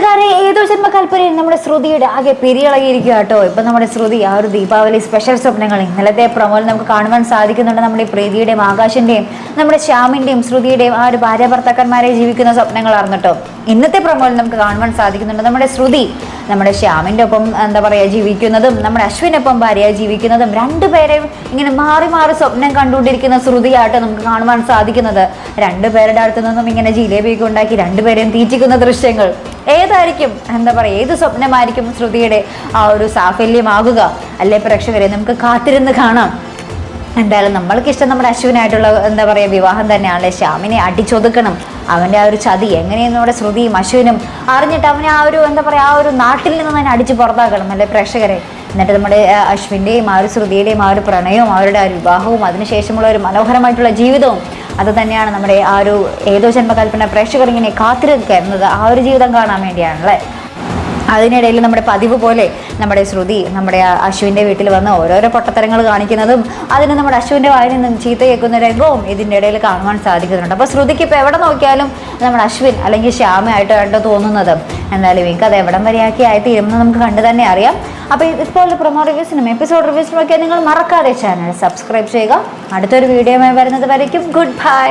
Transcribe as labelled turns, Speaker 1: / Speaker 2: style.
Speaker 1: കൂട്ടുകാരെ ഏതോ ജന്മകൽപ്പനയിൽ നമ്മുടെ ശ്രുതിയുടെ ആകെ പിരിയിളകിയിരിക്കുക കേട്ടോ ഇപ്പൊ നമ്മുടെ ശ്രുതി ആ ഒരു ദീപാവലി സ്പെഷ്യൽ സ്വപ്നങ്ങൾ ഇന്നലത്തെ പ്രമോയിൽ നമുക്ക് കാണുവാൻ സാധിക്കുന്നുണ്ട് നമ്മുടെ പ്രീതിയുടെയും ആകാശിന്റെയും നമ്മുടെ ശ്യാമിന്റെയും ശ്രുതിയുടെയും ആ ഒരു ഭാര്യ ഭർത്താക്കന്മാരെ ജീവിക്കുന്ന സ്വപ്നങ്ങളാണ് കേട്ടോ ഇന്നത്തെ പ്രമോയിൽ നമുക്ക് കാണുവാൻ സാധിക്കുന്നുണ്ട് നമ്മുടെ ശ്രുതി നമ്മുടെ ശ്യാമിന്റെ ഒപ്പം എന്താ പറയുക ജീവിക്കുന്നതും നമ്മുടെ അശ്വിനൊപ്പം ഭാര്യ ജീവിക്കുന്നതും രണ്ടുപേരെയും ഇങ്ങനെ മാറി മാറി സ്വപ്നം കണ്ടുകൊണ്ടിരിക്കുന്ന ശ്രുതിയായിട്ട് നമുക്ക് കാണുവാൻ സാധിക്കുന്നത്. രണ്ടുപേരുടെ അടുത്ത് നിന്നും ഇങ്ങനെ ജിലേബിയൊക്കെ ഉണ്ടാക്കി രണ്ടുപേരെയും തീറ്റിക്കുന്ന ദൃശ്യങ്ങൾ. ഏതായിരിക്കും എന്താ പറയുക ഏത് സ്വപ്നമായിരിക്കും ശ്രുതിയുടെ ആ ഒരു സാഫല്യമാകുക? അല്ലെ പ്രേക്ഷകരെ നമുക്ക് കാത്തിരുന്ന് കാണാം. എന്തായാലും നമ്മൾക്ക് ഇഷ്ടം നമ്മുടെ അശ്വിനായിട്ടുള്ള എന്താ പറയുക വിവാഹം തന്നെയാണല്ലേ? ശ്യാമിനെ അടിച്ചൊതുക്കണം. അവന്റെ ആ ഒരു ചതി എങ്ങനെയെന്ന് നമ്മുടെ ശ്രുതിയും അശ്വിനും അറിഞ്ഞിട്ട് അവനെ ആ ഒരു എന്താ പറയുക ആ ഒരു നാട്ടിൽ നിന്ന് തന്നെ അടിച്ച് പുറത്താക്കണം അല്ലേ പ്രേക്ഷകരെ? എന്നിട്ട് നമ്മുടെ അശ്വിന്റെയും ആ ഒരു ശ്രുതിയുടെയും ആ ഒരു പ്രണയവും അവരുടെ ആ വിവാഹവും അതിനുശേഷമുള്ള ഒരു മനോഹരമായിട്ടുള്ള ജീവിതവും അത് തന്നെയാണ് നമ്മുടെ ആ ഒരു ഏതോ ജന്മകൽപ്പന പ്രേക്ഷകർ ഇങ്ങനെ കാത്തിരിക്കുന്നത് ആ ഒരു ജീവിതം കാണാൻ വേണ്ടിയാണല്ലേ? അതിനിടയിൽ നമ്മുടെ പതിവ് പോലെ നമ്മുടെ ശ്രുതി നമ്മുടെ അശുവിന്റെ വീട്ടിൽ വന്ന് ഓരോരോ പൊട്ടത്തരങ്ങൾ കാണിക്കുന്നതും അതിന് നമ്മുടെ അശുവിന്റെ വായിൽ നിന്നും ചീത്ത കേൾക്കുന്ന രംഗവും ഇതിന്റെ ഇടയിൽ കാണുവാൻ സാധിക്കുന്നുണ്ട്. അപ്പോൾ ശ്രുതിക്ക് ഇപ്പോൾ എവിടെ നോക്കിയാലും നമ്മുടെ അശ്വിൻ അല്ലെങ്കിൽ ശ്യാമയായിട്ട് കണ്ട് തോന്നുന്നത്. എന്തായാലും എനിക്ക് അത് എവിടം വരെയാക്കി ആയി തീരുമെന്ന് നമുക്ക് കണ്ടു തന്നെ അറിയാം. അപ്പോൾ ഇതുപോലെ പ്രൊമോ റിവ്യൂസിനും എപ്പിസോഡ് റിവ്യൂസിനും ഒക്കെ നിങ്ങൾ മറക്കാതെ ചാനൽ സബ്സ്ക്രൈബ് ചെയ്യുക. അടുത്തൊരു വീഡിയോയുമായി വരുന്നത് വരയ്ക്കും. Good bye